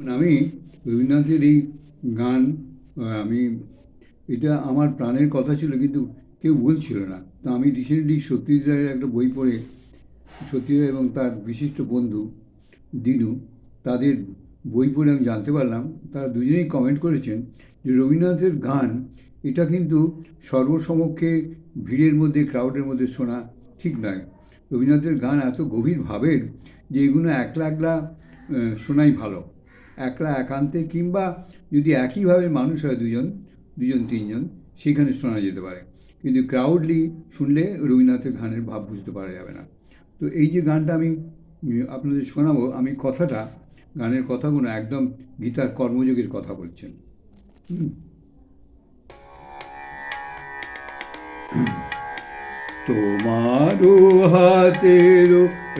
আমি রবীন্দ্রনাথের এই গান আমি, এটা আমার প্রাণের কথা ছিল, কিন্তু কেউ বলছিল না। তো আমি রিসেন্টলি সত্যজিৎ রায়ের একটা বই পড়ে, সত্যজিৎ রায় এবং তার বিশিষ্ট বন্ধু দিনু, তাদের বই পড়ে আমি জানতে পারলাম। তারা দুজনেই কমেন্ট করেছেন যে রবীন্দ্রনাথের গান, এটা কিন্তু সর্বসমক্ষে ভিড়ের মধ্যে ক্রাউডের মধ্যে শোনা ঠিক নয়। রবীন্দ্রনাথের গান এত গভীর ভাবের যে এগুলো একলা একলা শোনাই ভালো। একলা, একান্তে কিংবা যদি একইভাবে মানুষ হয় দুজন দুজন, তিনজন, সেখানে শোনা যেতে পারে। কিন্তু ক্রাউডলি শুনলে রবীন্দ্রনাথের গানের ভাব বুঝতে পারা যাবে না। তো এই যে গানটা আমি আপনাদের শোনাবো, আমি কথাটা, গানের কথাগুলো একদম গীতার কর্মযোগের কথা বলছেন। হুম। তোমারও হাতের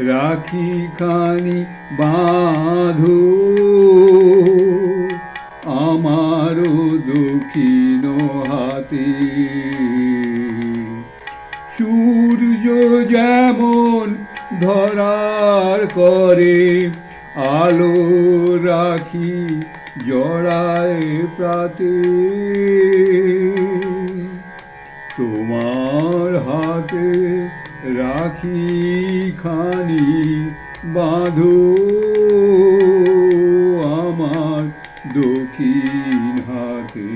রাখি খানি বাঁধো। আমারও দক্ষিণ হাতে। সূর্য যেমন ধরার করে, আলো রাখি জড়ায় প্রাতে। হাতে রাখি খানি, বাঁধো আমার দক্ষিণ হাতে।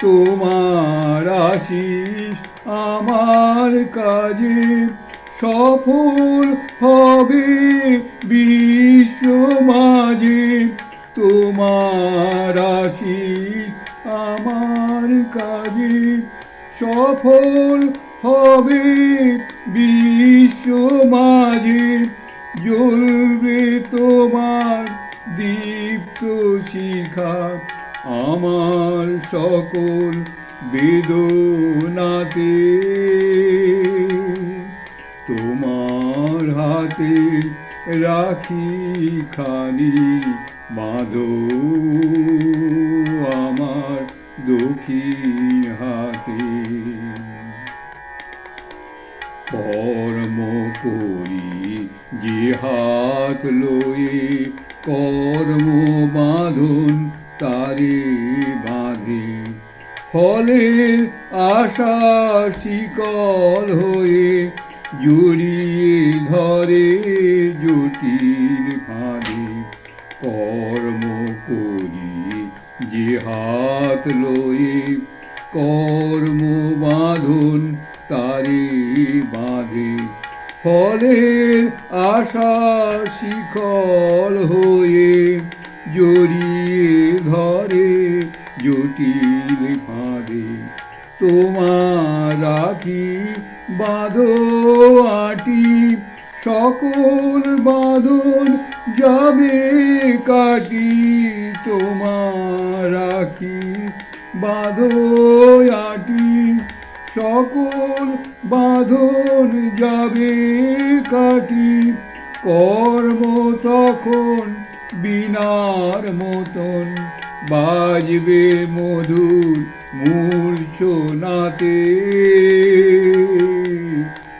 তোমার আশিস আমার কাজে সফল হবে বিশ্ব মাঝে। তোমার আশিস আমার কাজে সফল হবে বিশ্ব মাঝে, জ্বলবে তোমার দীপ্ত শিখা। আমার সকল বেদনাতে তোমার হাতে রাখি খানি বাঁধো আমার দক্ষিণ হাতে। কর্ম করি যে হাত লয়ে কর্ম বাঁধন তারে বাঁধে। ফলে আশা শিকল হয়ে জড়িয়ে ধরে জটিল ফাঁদে। কর্ম করি যে হাত লয়ে কর্ম বাঁধন তারে বাঁধে। ফলের আশা শিখল হয়ে জড়িয়ে ধরে জটিল ফাঁদে। তোমার রাখি বাঁধো আটি, সকল বাঁধন যাবে কাটি। তোমার রাখি বাঁধো আটি, সকল বাঁধন যাবে কাটি। কর্ম তখন বিনার মতন, বাজবে মধুর মূল মূর্ছনাতে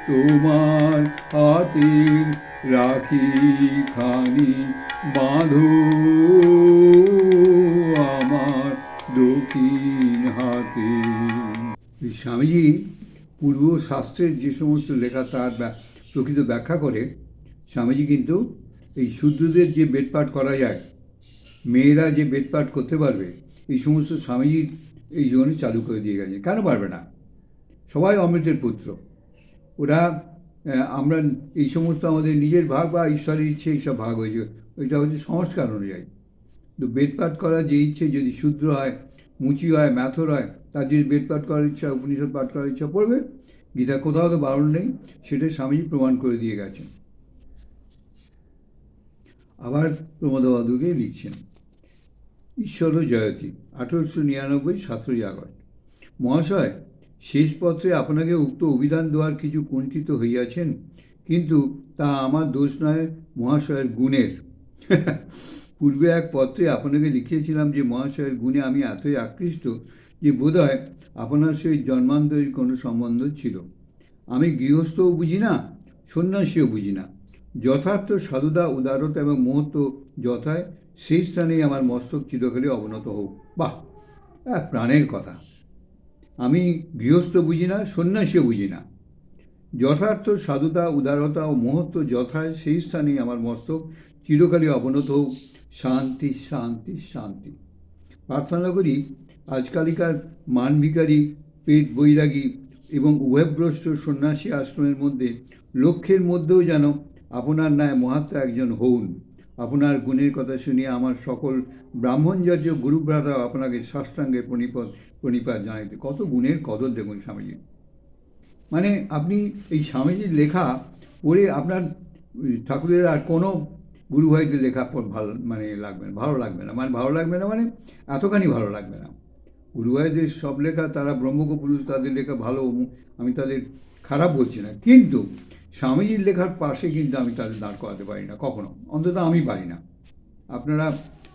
তোমার হাতের রাখি খানি বাঁধো আমার দক্ষিণ হাতে। স্বামীজি পূর্ব শাস্ত্রের যে সমস্ত লেখা তার প্রকৃত ব্যাখ্যা করে, স্বামীজি কিন্তু এই শূদ্রদের যে বেদপাঠ করা যায়, মেয়েরা যে বেদপাঠ করতে পারবে, এই সমস্ত স্বামীজির এই জীবনে চালু করে দিয়ে গেছে। কেন পারবে না? সবাই অমৃতের পুত্র। ওরা আমরা এই সমস্ত আমাদের নিজের ভাগ বা ঈশ্বরের ইচ্ছে এইসব ভাগ হয়েছে। ওইটা হচ্ছে সংস্কার অনুযায়ী। তো বেদপাঠ করার যে ইচ্ছে যদি শূদ্র হয়, মুচি হয়, ম্যাথর হয়, তার যদি বেদপাঠ করার ইচ্ছা, উপনিষদ পাঠ করার ইচ্ছা পড়বে, গীতা কোথাও তো বারণ নেই, সেটা স্বামীজি প্রমাণ করে দিয়ে গেছেন। আবার প্রমোদবাদুকে লিখছেন ঈশ্বর জয়তী, আঠেরোশো নিরানব্বই সতেরোই আগস্ট। মহাশয় শেষ পত্রে আপনাকে উক্ত অভিধান দেওয়ার কিছু কুণ্ঠিত হইয়াছেন, কিন্তু তা আমার দোষ নয় মহাশয়ের গুণের। পূর্বে এক পত্রে আপনাকে লিখিয়েছিলাম যে মহাশয়ের গুণে আমি এতই আকৃষ্ট যে বোধহয় আপনার সহিত জন্মান্তরের কোনো সম্বন্ধ ছিল। আমি গৃহস্থও বুঝি না, সন্ন্যাসীও বুঝি না। যথার্থ সাধুদা উদারতা এবং মহত্ব যথায়, সেই স্থানেই আমার মস্তক চিরকালে অবনত হোক। বাহ প্রাণের কথা। আমি গৃহস্থ বুঝি না, সন্ন্যাসীও বুঝি না। যথার্থ সাধুতা, উদারতা ও মহত্ব যথায় সেই স্থানেই আমার মস্তক চিরকালই অবনত হোক। শান্তি শান্তি শান্তি। প্রার্থনা করি, আজকালিকার মানবিকারী পেট বৈরাগী এবং উভয়ভ্রষ্ট সন্ন্যাসী আশ্রমের মধ্যে, লক্ষ্যের মধ্যেও যেন আপনার ন্যায় মহাত্মা একজন হউন। আপনার গুণের কথা শুনিয়ে আমার সকল ব্রাহ্মণজার্য গুরুভ্রাতা আপনাকে সাষ্টাঙ্গে প্রণিপদ, প্রণিপাত জানাইতে। কত গুণের কদর দেখুন স্বামীজি। মানে আপনি এই স্বামীজির লেখা পড়ে আপনার ঠাকুরের আর কোনো গুরু ভাইদের লেখা ভালো মানে লাগবে না, ভালো লাগবে না। মানে ভালো লাগবে না মানে এতখানি ভালো লাগবে না। গুরু ভাইদের সব লেখা, তারা ব্রহ্মক পুরুষ তাদের লেখা ভালো, আমি তাদের খারাপ বলছি না। কিন্তু স্বামীজির লেখার পাশে কিন্তু আমি তাদের দাঁড় করাতে পারি না, কখনো। অন্তত আমি পারি না। আপনারা,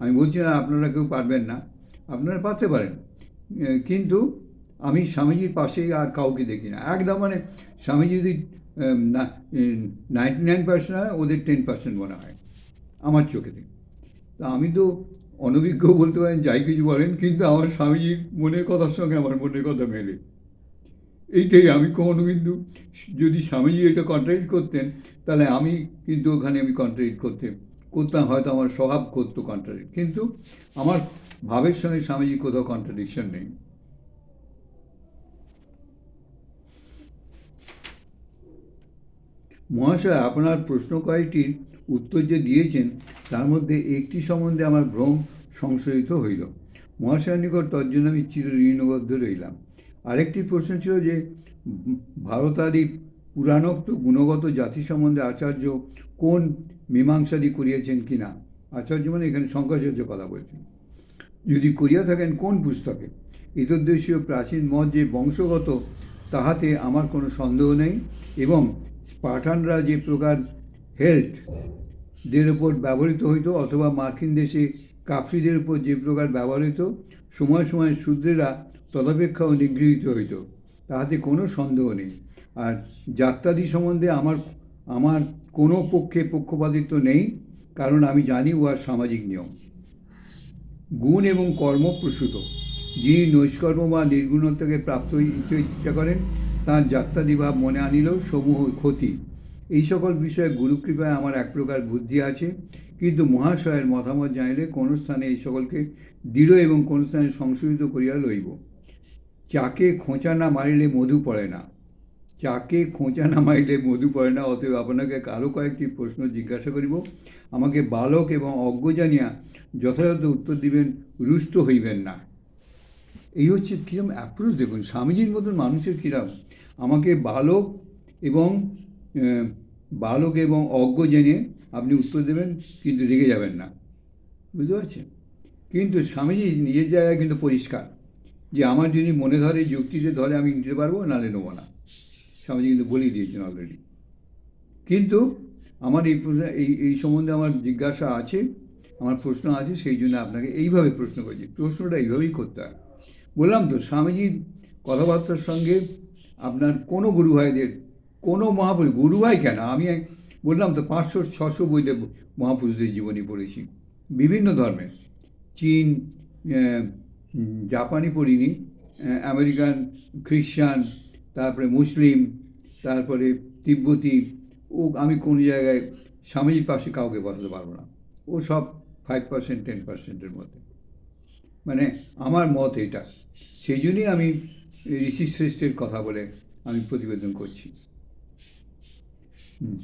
আমি বলছি না আপনারা কেউ পারবেন না, আপনারা পারতে পারেন। কিন্তু আমি স্বামীজির পাশে আর কাউকে দেখি না। একদম মানে স্বামী যদি নাইনটি নাইন পার্সেন্ট হয়, ওদের টেন পার্সেন্ট মনে হয়, আমার চোখেতে। তা আমি তো অনভিজ্ঞ বলতে পারেন, যাই কিছু বলেন, কিন্তু আমার স্বামীজির মনের কথার সঙ্গে আমার মনের কথা মেলে। এইটাই আমি কখনো কিন্তু যদি স্বামীজি এটা কন্ট্রাডিক্ট করতেন, তাহলে আমি কিন্তু ওখানে আমি কন্ট্রাডিক্ট করতে, করতাম, হয়তো আমার স্বভাব করতো কন্ট্রাডিক্ট কিন্তু আমার ভাবের সঙ্গে স্বামীজি কোথাও কন্ট্রাডিকশন নেই। মহাশয়, আপনার প্রশ্ন কয়েকটির উত্তর যে দিয়েছেন, তার মধ্যে একটি সম্বন্ধে আমার ভ্রম সংশোধিত হইল। মহাশয়ের নিকট তজ্জন্য আমি চির ঋণবদ্ধ রইলাম। আরেকটি প্রশ্ন ছিল যে উম, ভারতাদি পুরাণোক্ত গুণগত জাতি সম্বন্ধে আচার্য কোন মীমাংসাদি করিয়েছেন কিনা? আচার্য মানে এখানে শঙ্করাচার্য কথা বলছেন। যদি করিয়া থাকেন কোন পুস্তকে? এতদ্দেশীয় প্রাচীন মত যে বংশগত তাহাতে আমার কোনো সন্দেহ নেই এবং পাঠানরা যে প্রকার হেলথ দের উপর ব্যবহৃত হইত অথবা মার্কিন দেশে কাফরিদের উপর যে প্রকার ব্যবহৃত সময় সময় শূদ্রেরা তদপেক্ষাও নিগৃহীত হইত। তাহাতে কোনো সন্দেহ নেই। আর যাত্রাদি সম্বন্ধে আমার আমার কোনো পক্ষে পক্ষপাতিত্ব নেই, কারণ আমি জানি উহার সামাজিক নিয়ম। গুণ এবং কর্ম প্রসূত। যিনি নৈষ্কর্ম বা নির্গুণত্বকে প্রাপ্ত হইতে ইচ্ছা করেন তাঁর যাত্রাদিভাব মনে আনিলেও সমূহ ক্ষতি। এই সকল বিষয়ে গুরুকৃপায় আমার এক প্রকার বুদ্ধি আছে। কিন্তু মহাশয়ের মতামত জানিলে কোন স্থানে এই সকলকে দৃঢ় এবং কোন স্থানে সংশোধিত করিয়া লইব। চাকে খোঁচা না মারিলে মধু পড়ে না। চাকে খোঁচা না মারিলে মধু পড়ে না। অতএব আপনাকে আরও কয়েকটি প্রশ্ন জিজ্ঞাসা করিব। আমাকে বালক এবং অজ্ঞ জানিয়া যথাযথ উত্তর দিবেন, রুষ্ট হইবেন না। এই হচ্ছে কীরকম অ্যাপ্রোচ দেখুন। স্বামীজির মতন মানুষের কীরকম আমাকে বালক এবং বালক এবং অজ্ঞ জেনে আপনি উত্তর দেবেন, কিন্তু রেগে যাবেন না। বুঝতে পারছেন? কিন্তু স্বামীজি নিজের জায়গায় কিন্তু পরিষ্কার। যে আমার যদি মনে ধরে যুক্তিতে ধরে আমি নিতে পারব, নাহলে নেব না। স্বামীজি কিন্তু বলেই দিয়েছেন অলরেডি কিন্তু আমার এই এই এই সম্বন্ধে আমার জিজ্ঞাসা আছে, আমার প্রশ্ন আছে, সেই জন্য আপনাকে এইভাবে প্রশ্ন করছি। প্রশ্নটা এইভাবেই করতে হয়। বললাম তো, স্বামীজির কথাবার্তার সঙ্গে আপনার কোনো গুরু ভাইদের, কোনো মহাপুরুষ, গুরু ভাই কেন? আমি বললাম তো, পাঁচশো, ছশো বইতে মহাপুরুষদের জীবনী পড়েছি। বিভিন্ন ধর্মের। চীন জাপানি পড়িনি আমেরিকান খ্রিস্টান তারপরে মুসলিম, তারপরে তিব্বতী, ও আমি কোনো জায়গায় স্বামীজির পাশে কাউকে বসাতে পারব না। ও সব ফাইভ পার্সেন্ট টেন পার্সেন্টের মধ্যে। মানে আমার মত এটা। সেই জন্যই আমি ঋষি শ্রেষ্ঠের কথা বলে আমি প্রতিবেদন করছি।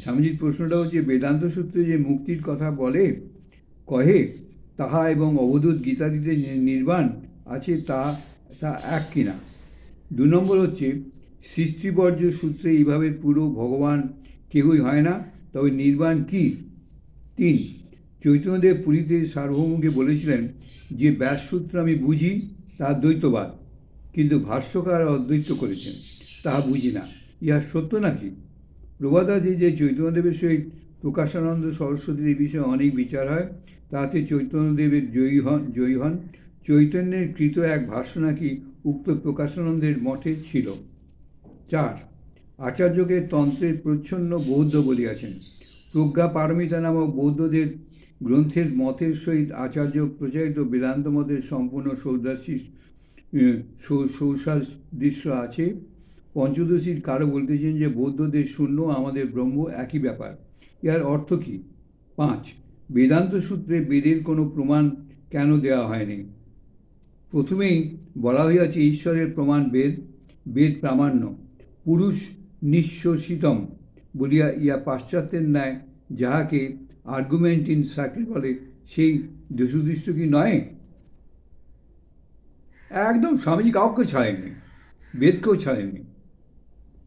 স্বামীজির প্রশ্নটা হচ্ছে, বেদান্ত সূত্রে যে মুক্তির কথা বলে, কহে, তাহা এবং অবধূত গীতাদিতে নির্বাণ আছে তা তা এক কিনা। দু নম্বর হচ্ছে, সৃষ্টিবর্জ্য সূত্রে এইভাবে পুরো ভগবান কেউই হয় না, তবে নির্বাণ কি? তিন, চৈতন্যদেব পুরীতে সার্বভৌমকে বলেছিলেন যে, ব্যাসসূত্র আমি বুঝি, তা দ্বৈতবাদ। কিন্তু ভাষ্যকার অদ্বৈত করেছেন, তাহা বুঝি না। ইহা সত্য নাকি? প্রভাদাদি যে চৈতন্যদেবের সহিত প্রকাশানন্দ সরস্বতীর এই বিষয়ে অনেক বিচার হয়, তাতে চৈতন্যদেবের জয়ী হন জয়ী হন। চৈতন্যের কৃত এক ভাষ্য নাকি উক্ত প্রকাশানন্দের মঠে ছিল। চার, আচার্যকে তন্ত্রের প্রচ্ছন্ন বৌদ্ধ বলিয়াছেন। প্রজ্ঞা পারমিতা নামক বৌদ্ধদের গ্রন্থের মতের সহিত আচার্য প্রচারিত বেদান্ত মতের সম্পূর্ণ সৌদাসী সৌসাদৃশ্য আছে। পঞ্চদশীর কারও বলতেছেন যে বৌদ্ধদের শূন্য আমাদের ব্রহ্ম একই ব্যাপার। ইহার অর্থ কী? পাঁচ, বেদান্ত সূত্রে বেদের কোনো প্রমাণ কেন দেওয়া হয়নি? প্রথমেই বলা হইয়াছে, ঈশ্বরের প্রমাণ বেদ বেদ প্রামাণ্য। পুরুষ নিঃশ্বসিতম বলিয়া ইয়া পাশ্চাত্যের ন্যায় যাহাকে আর্গুমেন্ট ইন সার্কেল বলে, সেই দোষুদৃষ্ট কি নয়? একদম স্বামীজি কাউকে ছাড়েননি, বেদকেও ছাড়েননি।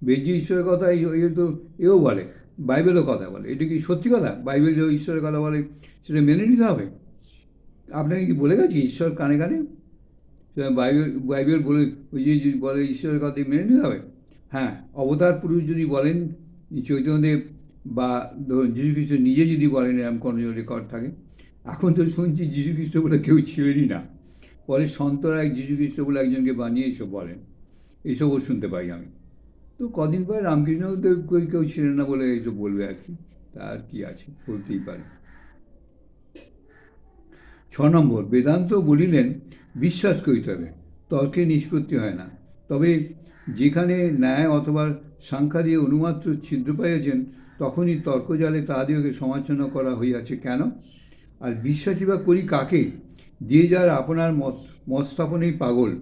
বেদ যে ঈশ্বরের কথা এই তো এও বলে, বাইবেলও কথা বলে। এটা কি সত্যি কথা? বাইবেল যে ঈশ্বরের কথা বলে, সেটা মেনে নিতে হবে? আপনাকে কি বলে গেছে ঈশ্বর কানে কানে? বাইবেল বাইবেল বলে, ওই যে বলে ঈশ্বরের কথা মেনে নিতে হবে? হ্যাঁ অবতার পুরুষ যদি বলেন, চৈতন্যদেব বা ধরুন যীশুখ্রিস্ট নিজে যদি বলেন এরকম কোনো রেকর্ড থাকে, এখন তো শুনছি যীশুখ্রিস্ট বলে কেউ ছিলেনই না। পরে সন্তরা এক যীশুখ্রিস্ট বলে একজনকে বানিয়ে এসব বলেন। এইসবও শুনতে পাই আমি। তো কদিন পরে রামকৃষ্ণদেব কেউ ছিলেন না বলে এইসব বলবে আর কি। তার কি আছে? বলতেই পারে। ছ নম্বর, বেদান্ত বলিলেন বিশ্বাস করিতে হবে। তর্কে নিষ্পত্তি হয় না। তবে যেখানে ন্যায় অথবা সাংখ্যা দিয়ে অনুমাত্র ছিদ্র পাইয়াছেন, তখনই তর্কজালে তাহাদিওকে সমালোচনা করা হইয়াছে কেন? আর বিশ্বাসী বা করি কাকে? যে যার আপনার মত মত স্থাপনেই পাগল।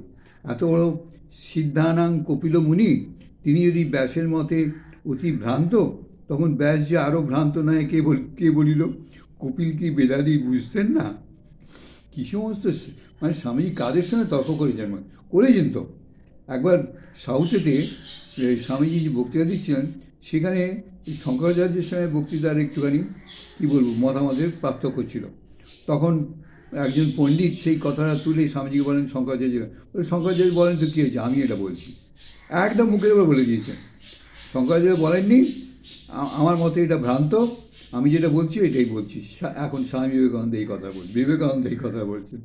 এত বড় সিদ্ধানাং কপিল মুনি, তিনি যদি ব্যাসের মতে অতি ভ্রান্ত, তখন ব্যাস যে আরও ভ্রান্ত নয় কে বল, কে বলিল? কপিল কি বেদাদি বুঝতেন না? কী সমস্ত মানে স্বামীজি কাদের সঙ্গে তর্ক করেছেন করেছেন তো। একবার সাউথেতে স্বামীজি যে বক্তৃতা দিচ্ছিলেন, সেখানে শঙ্করাচার্যের সঙ্গে বক্তৃতার একটুখানি, কী বলব, মতামতের পার্থক্য ছিল। তখন একজন পণ্ডিত সেই কথাটা তুলে স্বামীজিকে বলেন, শঙ্করাচার্য শঙ্করাচার্য বলেন তো কী হয়েছে? আমি এটা বলছি। একদম মুখের উপর বলে দিয়েছেন। শঙ্করাচার্য বলেননি আমার মতে এটা ভ্রান্ত আমি যেটা বলছি, এটাই বলছি। এখন স্বামী বিবেকানন্দ এই কথা বলছে, বিবেকানন্দ এই কথা বলছে।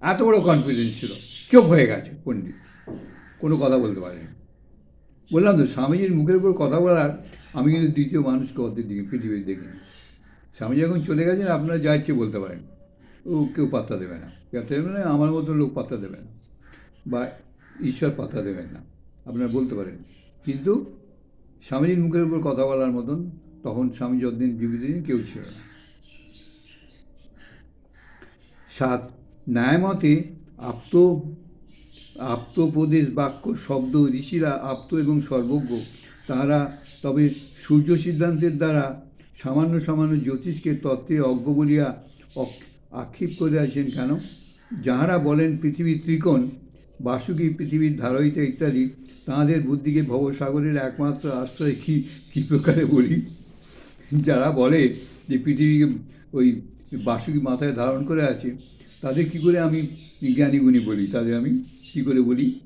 এত বড় কনফিডেন্স ছিল, চুপ হয়ে গেছে পণ্ডিত। কোনো কথা বলতে পারেনি। বললাম তো, স্বামীজির মুখের উপর কথা বলার, আমি কিন্তু দ্বিতীয় মানুষকে অর্ধেক দিকে পৃথিবীর দেখিনি। স্বামীজি এখন চলে গেছেন, আপনারা যা ইচ্ছে বলতে পারেন। ও কেউ পাত্তা দেবে না। পাত্তা দেবে না, আমার মতো লোক পাত্তা দেবে না। বা ঈশ্বর পাত্তা দেবেন না। আপনারা বলতে পারেন। কিন্তু স্বামীজির মুখের উপর কথা বলার মতন তখন স্বামী যতদিন জীবিত কেউ ছিল না। সাত, ন্যায়মতে আপ্ত, আপ্তোপদেশ বাক্য, শব্দ, ঋষিরা আপ্ত এবং সর্বজ্ঞ। তাহারা তবে সূর্য সিদ্ধান্তের দ্বারা সামান্য সামান্য জ্যোতিষকে তত্ত্বে অজ্ঞ বলিয়া আক্ষেপ করে আছেন কেন? যাহারা বলেন পৃথিবীর ত্রিকোণ, বাসুকী পৃথিবীর ধারয়িতা ইত্যাদি তাঁদের বুদ্ধিকে ভবসাগরের একমাত্র আশ্রয় কী কী প্রকারে বলি? যারা বলে যে পৃথিবীকে ওই বাসুকি মাথায় ধারণ করে আছে, তাদের কী করে আমি জ্ঞানীগুণী বলি? তাদের আমি কী করে বলি?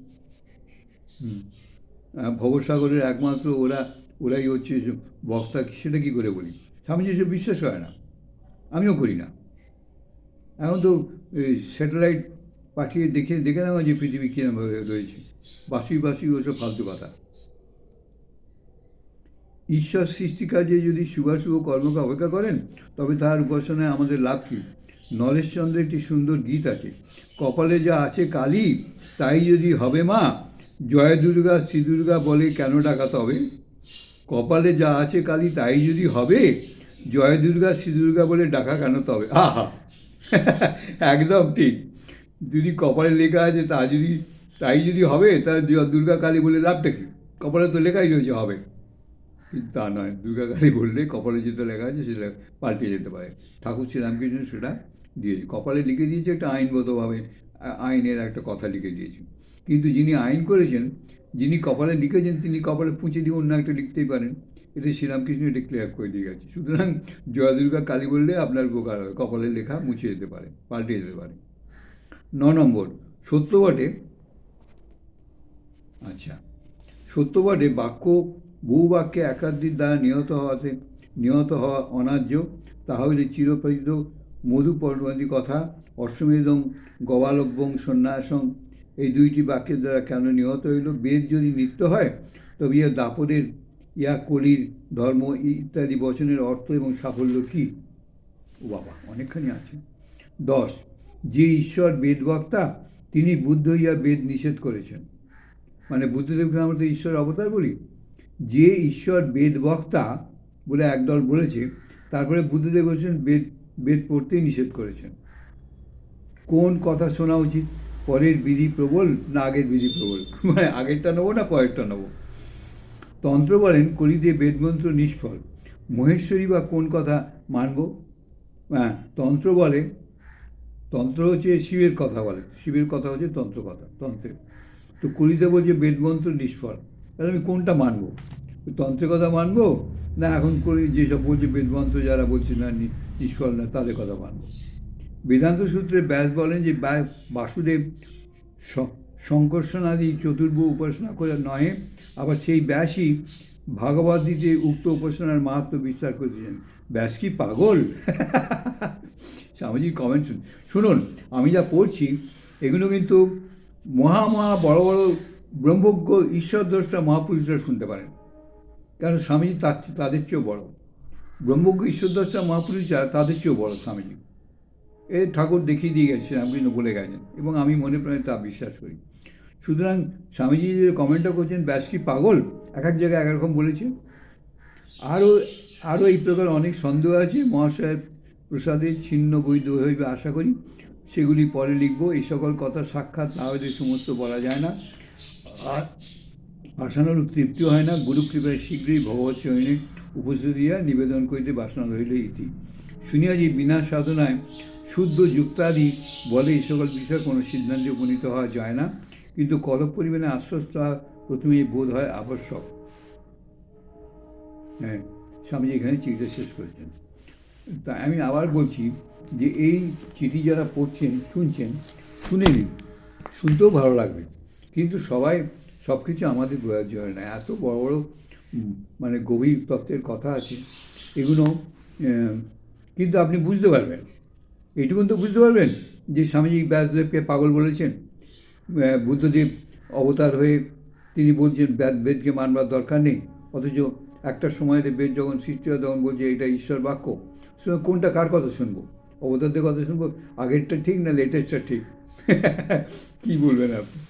ভবসাগরের একমাত্র ওরা, ওরাই হচ্ছে বক্তা, সেটা কী করে বলি? স্বামীজি সে বিশ্বাস করে না। আমিও করি না। এখন তো স্যাটেলাইট পাঠিয়ে দেখে দেখে নেওয়া যে পৃথিবী কীরমভাবে রয়েছে। বাসি বাসি ওসব ফালতু কথা। ঈশ্বর সৃষ্টিকার্যে যদি শুভাশুভ কর্মকে অপেক্ষা করেন, তবে তার উপাসনায় আমাদের লাভ কী? নরেশচন্দ্রের একটি সুন্দর গীত আছে। কপালে যা আছে কালী তাই যদি হবে মা, জয় দুর্গা, শ্রী দুর্গা বলে কেন ডাকাতে হবে কপালে যা আছে কালী তাই যদি হবে, জয় দুর্গা, শ্রী দুর্গা বলে ডাকা কেন তবে? আহা! একদম ঠিক। যদি কপালে লেখা আছে তা যদি, তাই যদি হবে তাহলে দুর্গা কালী বলে লাভটা কি? কপালে তো লেখাই রয়েছে, হবে। কিন্তু তা নয়, দুর্গা কালী বললে কপালে যেটা লেখা আছে সেটা পাল্টে যেতে পারে। ঠাকুর শ্রীরামকৃষ্ণ সেটা দিয়েছে। কপালে লিখে দিয়েছে একটা আইনগতভাবে আইনের একটা কথা লিখে দিয়েছে। কিন্তু যিনি আইন করেছেন, যিনি কপালে লিখেছেন, তিনি কপালে পুঁছে দিয়ে অন্য একটা লিখতেই পারেন। এতে শ্রীরামকৃষ্ণ এটা ক্লিয়ার করে দিয়ে গেছে। সুতরাং জয় দুর্গা কালী বললে আপনার উপকার হবে, কপালে লেখা মুছে যেতে পারে, পাল্টে যেতে পারে। ন নম্বর সত্য বটে আচ্ছা সত্য বটে বাক্য বহু বাক্যে একাধিক দ্বারা নিহত হওয়াতে নিহত হওয়া অনার্য তাহলে চিরপরিত মধুপর্ণী কথা, অশ্বমেধং গবালব্যং সন্ন্যাসং, এই দুইটি বাক্যের দ্বারা কেন নিহত হইল? বেদ যদি নিত্য হয়, তবে ইয়া দাপরের ইয়া কলির ধর্ম ইত্যাদি বচনের অর্থ এবং সাফল্য কী? ও বাবা, অনেকখানি আছে। দশ, যে ঈশ্বর বেদবক্তা, তিনি বুদ্ধ হইয়া বেদ নিষেধ করেছেন। মানে বুদ্ধদেবকে আমরা তো ঈশ্বর অবতার বলি। যে ঈশ্বর বেদ বক্তা বলে একদল বলেছে, তারপরে বুদ্ধদেব বলেছেন, বেদ বেদ পড়তেই নিষেধ করেছেন। কোন কথা শোনা উচিত? পরের বিধি প্রবল না আগের বিধি প্রবল? মানে আগেরটা নেব না পরেরটা নেব? তন্ত্র বলেন কলিতে বেদমন্ত্র নিষ্ফল। মহেশ্বরী বা কোন কথা মানব? হ্যাঁ তন্ত্র বলে, তন্ত্র হচ্ছে শিবের কথা বলে। শিবের কথা হচ্ছে তন্ত্র কথা, তন্ত্রের। তো কলিতে বলছে, বেদমন্ত্র নিষ্ফল। তাহলে আমি কোনটা মানবো? তন্ত্রের কথা মানবো? না, এখন করি যেসব বলছে বেদমন্ত্র যারা বলছে না নিষ্ফল না, তাদের কথা মানবো। বেদান্ত সূত্রে ব্যাস বলেন যে বাসুদেব সংকর্ষণাদি চতুর্ভ উপাসনা করে নহে, আবার সেই ব্যাসই ভাগবত দিতে উক্ত উপাসনার মাহাত্ম বিস্তার করেছেন। ব্যাস কি পাগল? স্বামীজির কমেন্ট শুন শুনুন, আমি যা পড়ছি, এগুলো কিন্তু মহা মহা বড় বড় ব্রহ্মজ্ঞ ঈশ্বর দ্রষ্টা মহাপুরুষরা শুনতে পারেন। কারণ স্বামীজি তার তাদের চেয়েও বড়। ব্রহ্মজ্ঞ ঈশ্বর দ্রষ্টা মহাপুরুষরা তাদের চেয়েও বড় স্বামীজি। এ ঠাকুর দেখিয়ে দিয়ে গেছেন আমি কিন্তু বলে গেছেন। এবং আমি মনে প্রাণে তা বিশ্বাস করি। সুতরাং স্বামীজি যে কমেন্টটা করছেন, ব্যাস কি পাগল? এক এক জায়গায় এক এক রকম বলেছে। আরও আরও এই প্রকার অনেক সন্দেহ আছে। মহাশয়ের প্রসাদে ছিন্ন বৈধ হইবে আশা করি। সেগুলি পরে লিখব। এই সকল কথা সাক্ষাৎ না হইলে সমস্ত বলা যায় না। আর আশানুরূপ তৃপ্তি হয় না। গুরু কৃপায় শীঘ্রই ভগবত চরণে উপস্থিত দিয়া নিবেদন করিতে বাসনা রহিল ইতি। শুনিয়া যে বিনা সাধনায় শুদ্ধ যুক্তাদি বলে এই সকল বিষয়ে কোনো সিদ্ধান্তে উপনীত হওয়া যায় না। কিন্তু কতক পরিমাণে আশ্বস্ত প্রথমেই বোধ হয় আবশ্যক। হ্যাঁ স্বামীজি এখানে চিঠিটা শেষ করেছেন। তা আমি আবার বলছি যে এই চিঠি যারা পড়ছেন, শুনছেন, শুনে নিন। শুনতেও ভালো লাগবে। কিন্তু সবাই সব কিছু আমাদের প্রয়োজন হয় না এত বড় বড় মানে গভীর তত্ত্বের কথা আছে। এগুলো কিন্তু আপনি বুঝতে পারবেন। এইটুকুন তো বুঝতে পারবেন যে স্বামীজি ব্যাসদেবকে পাগল বলেছেন। বুদ্ধদেব অবতার হয়ে তিনি বলছেন বেদ বেদকে মানবার দরকার নেই। অথচ একটা সময়তে বেদ যখন সৃষ্টি হয়, তখন বলছে এটা ঈশ্বর বাক্য। কোনটা কার কথা শুনব? অবতারদের কথা শুনব? আগেরটা ঠিক না লেটেস্টটা ঠিক? কী বলবেন আপনি?